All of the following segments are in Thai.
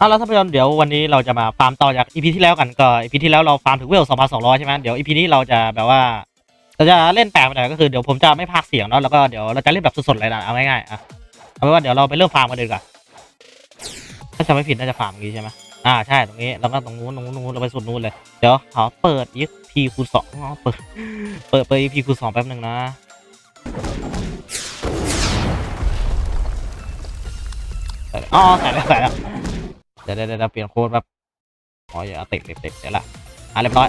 เอาละท่านผู้ชมเดี๋ยววันนี้เราจะมาฟาร์มต่อจากอีพีที่แล้วกันก็อีพีที่แล้วเราฟาร์มถึงเวล2,200 ใช่ไหมเดี๋ยวอีพีนี้เราจะแบบว่าเราจะเล่นแปลกไปหน่อยก็คือเดี๋ยวผมจะไม่พากเสียงเนาะแล้วก็เดี๋ยวเราจะเล่นแบบสดๆเลยนะเอาง่ายๆอะเอาเป็นว่าเดี๋ยวเราไปเริ่มฟาร์มกันเลยดีกว่าถ้าจำไม่ผิดน่าจะฟาร์มงี้ใช่ไหมอ่าใช่ตรงนี้แล้วก็ตรงนู้นตรงนู้นตรงนู้นเราไปสุดนู้นเลยเดี๋ยวขอเปิด EP คูณสองเปิดเปิดเปิด EP คูณสองแป๊บหนึ่งนะอ๋อใส่แล้วใส่แล้ว ดี๋ยวเดี๋ยวเดี๋ยวเปลี่ยนโค้ดแบบอ๋ออย่าติดติดติดเดี๋ยวละอะเรียบร้อย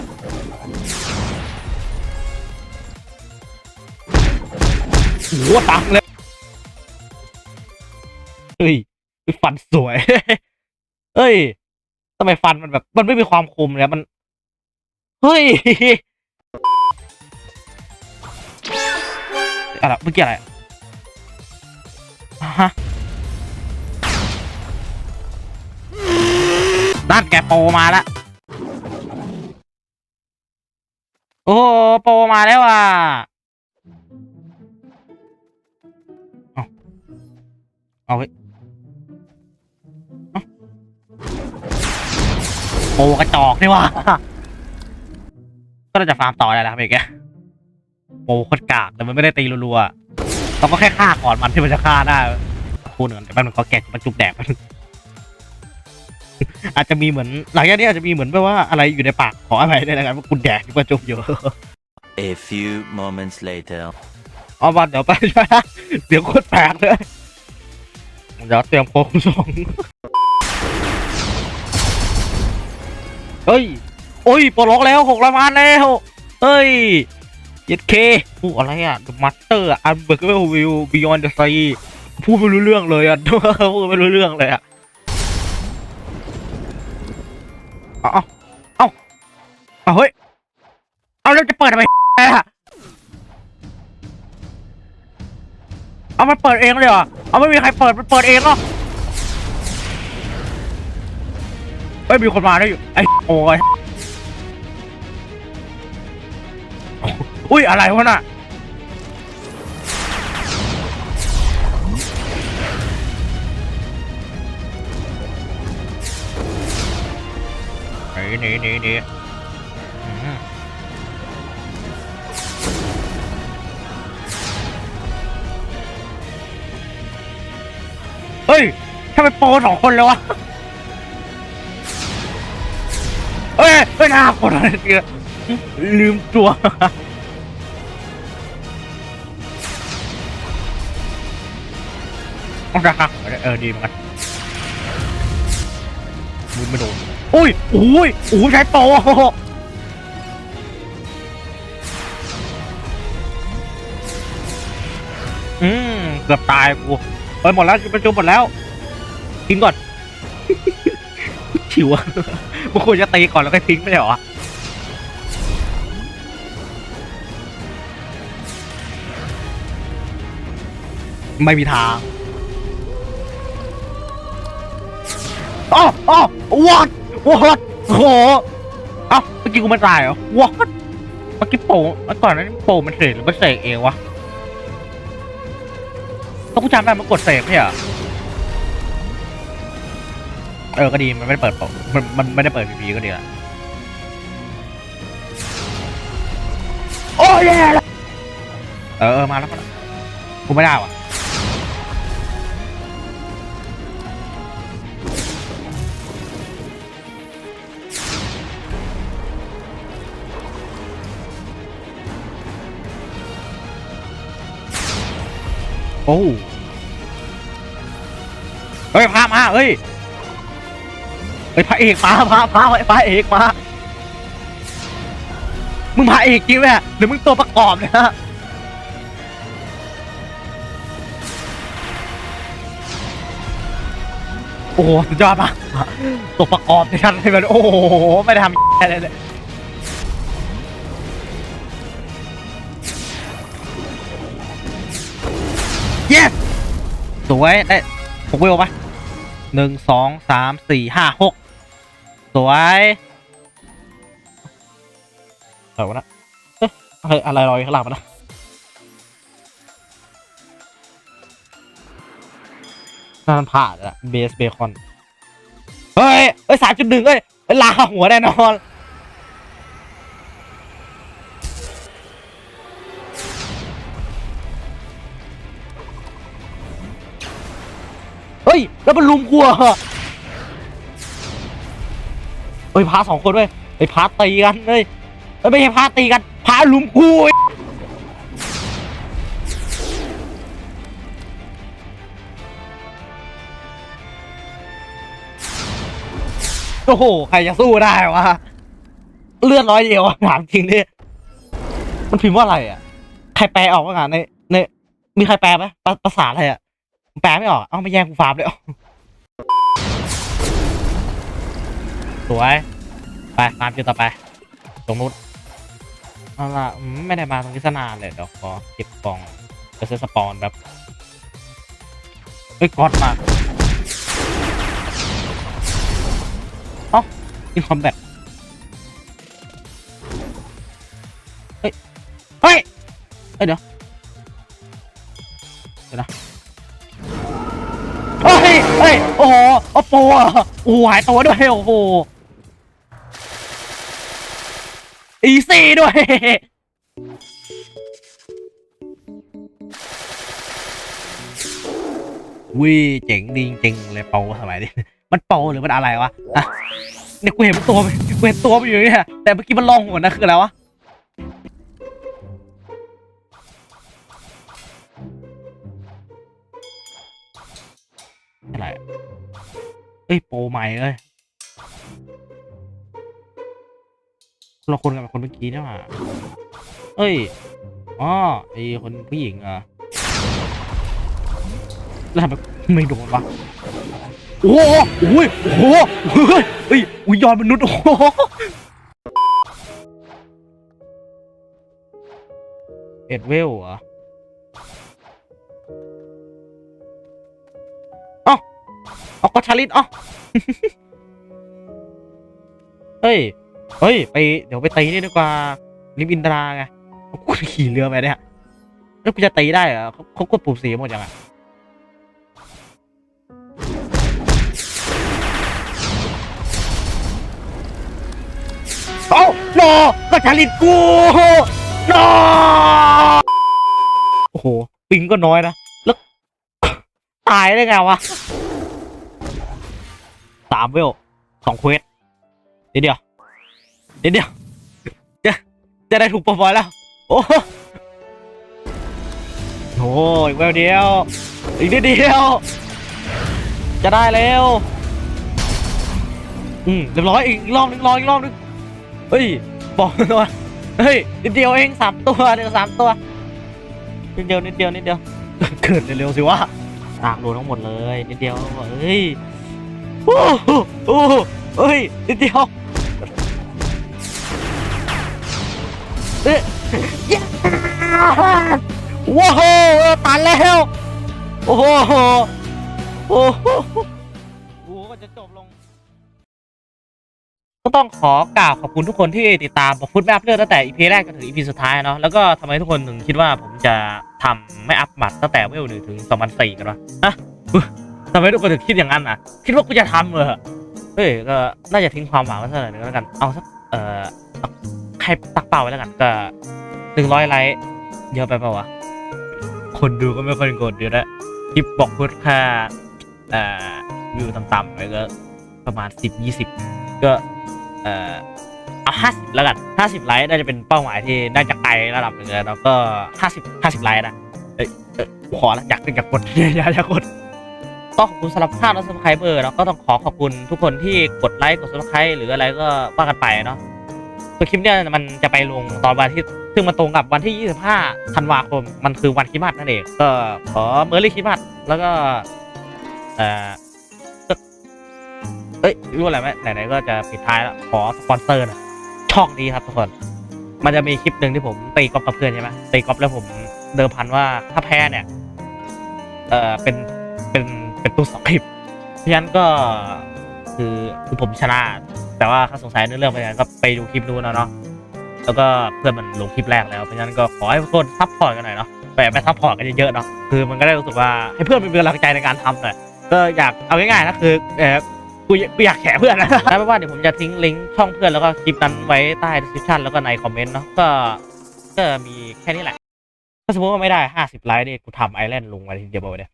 โอ้โหตังเลยเฮ้ยฟันสวย เฮ้ยทำไมฟันมันแบบ มันไม่มีความคมเลยมัน เฮ้ยอะไรเมื่อกี้อะไรฮะ ด้านแกโปมาแล้วโอ้โหโปมาแล้วอะเอาไว้เอาโปกระจอกนี่ว่ะก็น่าจะฟาร์มต่อได้แล้วครับเอกแกโปโคตรกากแต่มันไม่ได้ตีรัวๆเราก็แค่ฆ่าก่อนมันที่มันจะฆ่าได้พูดหนึ่งแต่แป๊บนึงเขาแกะมันจุกแดกแป๊บนึง อาจจะมีเหมือนหลังจากนี้อาจจะมีเหมือนแบบว่าอะไรอยู่ในปากขออะไรได้นะครับว่าคุณแดกที่ว่าจุบอยู่ A few moments later. เอาบันเดี๋ยวไปช่วยนะเสียงโคตรแปลกเลยเดี๋ยวเตรียมโค้งสองเฮ้ย โอ้ยปลดล็อกแล้วหกร้อยมานแล้วเฮ้ยเย็ดเคพูดอะไรอะ The Master อะ Unbreakable View Beyond the Sea พูดไม่รู้เรื่องเลยอะ พูดไม่รู้เรื่องเลยอะ เอาเอาเอาเอาเฮ้ย เอาแล้วจะเปิดทำไมอะเอามันเปิดเองเลยเหรอ เอาไม่มีใครเปิดมันเปิดเองเหรอไม่มีคนมาได้อยู่ ไอ้โอ้ยอุ้ยอะไรวะน่ะ หนีหนีหนีหนีเฮ้ยทำไมโปรสองคนเลยวะเฮ้ยไม่น่าคนอะไรเงี้ยลืมตัวเออดีเหมือนกันมุนไม่โดน อุ้ยโอ้ยโอ้ยใช้โปอืมเกือบตายกูเอ้ยหมดแล้วประจุหมดแล้วทิ้งก่อนชิวอะมันควรจะตีก่อนแล้วก็ทิ้งไม่ใช่หรอไม่มีทางอ๋ออ๋อ what what โอ้โหเอ้าเมื่อกี้กูไม่ตายเหรอ what เมื่อกี้โปะเมื่อก่อนนั้นโปะมันเสกหรือมันเสกเองวะต้องกูจำได้มันกดเสกไม่ใช่เหรอเออก็ดีมันไม่ได้เปิดโปะมันมันไม่ได้เปิดพีพีก็ดีละโอ้ยแย่แล้วเออเออมาแล้วมาแล้วกูไม่ได้ว่ะ โอ้เฮ้ยพามาเฮ้ยเฮ้ยพระเอกมาพระพระพระเอกมามึงพระเอกจริงไหมหรือมึงตัวประกอบเนี่ยฮะโอ้โหสุดยอดมากตัวประกอบในชั้นเลยมันโอ้โหไม่ได้ทำอะไรเลย สวยได้หกวิวปะหนึ่งสองสามสี่ห้าหกสวยอะไรวะนะเอ๊ะอะไรอะไรลอยข้างหลังมันนะนั่นผ่านละเบสเบคอน เฮ้ยเฮ้ยสามจุดหนึ่งเอ้ยเอ้ยลาหัวแน่นอน ฮ้ย แล้วมันลุมกูเหรอะเฮ้ยพาสองคนเว้ยไอ้ยพาตีกันเฮ้ยเฮ้ยไม่ใช่พาตีกันพาลุมกูไอ้โอ้โห ใครจะสู้ได้วะ เลือดร้อยเดียวถามจริงดิมันพิมพ์ว่าอะไรอะ ใครแปลออกบ้างอะในในมีใครแปลไหมภาษาอะไรอะ แปลไม่ออก เอ้าไม่แย่งกูฟาร์มเลยสวย ไปฟามจุดต่อไป ตรงนู้นเอาล่ะอืมไม่ได้มาตรงนี้สนานเลยเดี๋ยวขอเก็บกล่องไปซื้อสปอนแบบเฮ้ยกอดมาเอ้าอินคอมแบทเฮ้ยเฮ้ย เฮ้ย เดี๋ยว เดี๋ยวนะ ยโอ้โหโอ้โหอะโอ้โหหายตัวด้วยโอ้โหอีซี่ด้วยวิเจ๋งดีจริงเลยเปาสมัยนี้มันเปาหรือมันอะไรวะอะเนี่ยกูเห็นมันตัวกูเห็นตัวมันอยู่เนี่ยแต่เมื่อกี้มันลองหัวนะคืออะไรวะ อะไรเอ้ยโปรใหม่เอ้ยเราคนกับคนเมื่อกี้เนี่ยมาเอ้ยอ๋อไอคนผู้หญิงอะแล้วทำไมไม่โดนวะโอ้โหโอ้ยโอ้โหเฮ้ยเฮ้ยอุ้ยยอดมนุษย์โอ้โหเอ็ดเวลเหรอ เอาก็ชาลิตเอ๋อเฮ้ย เฮ้ย ไป เดี๋ยวไปตีนี่ดีกว่าริมอินทราไงกูขี่เรือไปเนี่ย แล้วกูจะตีได้เหรอเขาเขากดปุ่มสีหมดยังอะเอ้โนก็ชาลิตกูโนโอ้โห ปิงก็น้อยนะ แล้ว ตายได้ไงวะ สามเวลสองเควสนิดเดี๋ยวเดี๋ยวจะจะได้ถูกปล่อยแล้ว โอ้โหอ้ยเวลเดียว อีกนิดเดียว จะได้แล้วอืมเรียบร้อยอีกรอบนึงรออีกรอบนึงเฮ้ยบอกตัวเฮ้ยนิดเดียวเองสามตัวเดียวสามตัวนิดเดียวนิดเดียวนิดเดียวเกิดเร็วๆสิวะตากรวมทั้งหมดเลยนิดเดียวเฮ้ย โอ้โหโอ้โหเฮ้ยนิดเดียวเอ๊ะยาว้าวตันแล้ว โอ้โหโอ้โหโอ้โหก็จะจบลง ก็ต้องขอกล่าวขอบคุณทุกคนที่ติดตามบอกฟุตแมปเลือกตั้งแต่ EP แรกจนถึง EP สุดท้ายเนาะแล้วก็ทำไมทุกคนถึงคิดว่าผมจะทำไม่อัพหมัดตั้งแต่เวลหนึ่งถึงสองพันสี่กันวะฮะ ทำไมทุกคนถึงคิดอย่างนั้นอะ คิดว่ากูจะทำเหรอเฮ้ยก็น่าจะทิ้งความหวังไว้สักหน่อยนึงแล้วกัน เอาสักเอ่อใครตักเป่าไว้แล้วกัน ก็หนึ่งร้อยไลค์เยอะไปเปล่าวะ คนดูก็ไม่ค่อยกดเดี๋ยวนะคลิปบอกพูดค่าเอ่อวิวต่ำๆไปก็ประมาณสิบยี่สิบก็เอ่อเอาห้าสิบแล้วกันห้าสิบไลค์น่าจะเป็นเป้าหมายที่น่าจะไกลระดับหนึ่งเลยแล้วก็ห้าสิบห้าสิบไลค์นะเอ้ยเอ้ยขอละอยากอยากกดอยากกด ก็ขอบคุณสำหรับค่าและซับสไครเบอร์แล้วก็ต้องขอขอบคุณทุกคนที่กดไลค์กดซัครหรืออะไรก็ว่ากันไปเนาะคือคลิปเนี้ยมันจะไปลงตอนวันที่ซึ่งมันตรงกับวันที่ 25 ธันวาคม มันคือวันคริสต์มาสนั่นเอง ก็ขอเมอร์รี่คริสต์มาสแล้วก็ เอ่อเอ้ยรู้อะไรไหมไหนๆก็จะปิดท้ายแล้ว ขอสปอนเซอร์น่อยช่องนี้ครับทุกคน มันจะมีคลิปหนึ่งที่ผมตีกอล์ฟกับเพื่อนใช่ไหมตีกอล์ฟแล้วผมเดิมพันว่าถ้าแพ้เนี่ย เอ่อเป็นเป็น เป็นตู้สองคลิปเพราะฉะนั้นก็คือคือผมชนะ แต่ว่าเขาสงสัยในเรื่องไปงั้นก็ไปดูคลิปนู้นนะเนาะแล้วก็เพื่อนมันลงคลิปแรกแล้วเพราะฉะนั้นก็ขอให้ทุกคนซัพพอร์ตกันหน่อยเนาะไปไปซัพพอร์ตกันเยอะๆเนาะคือมันก็ได้รู้สึกว่าให้เพื่อนมีกำลังใจในการทำหน่อยก็อยากเอาง่ายๆนะคือเออกูกกูอยากแฉเพื่อนนะแล้วไม่ว่าเดี๋ยวผมจะทิ้งลิงก์ช่องเพื่อนแล้วก็คลิปนั้นไว้ใต้ description แล้วก็ในคอมเมนต์เนาะก็ก็มีแค่นี้แหละถ้าสมมติว่าไม่ได้ 50 ไลค์นี่กูทำไอแลนด์ลงมาทีเดียวไปเนี่ย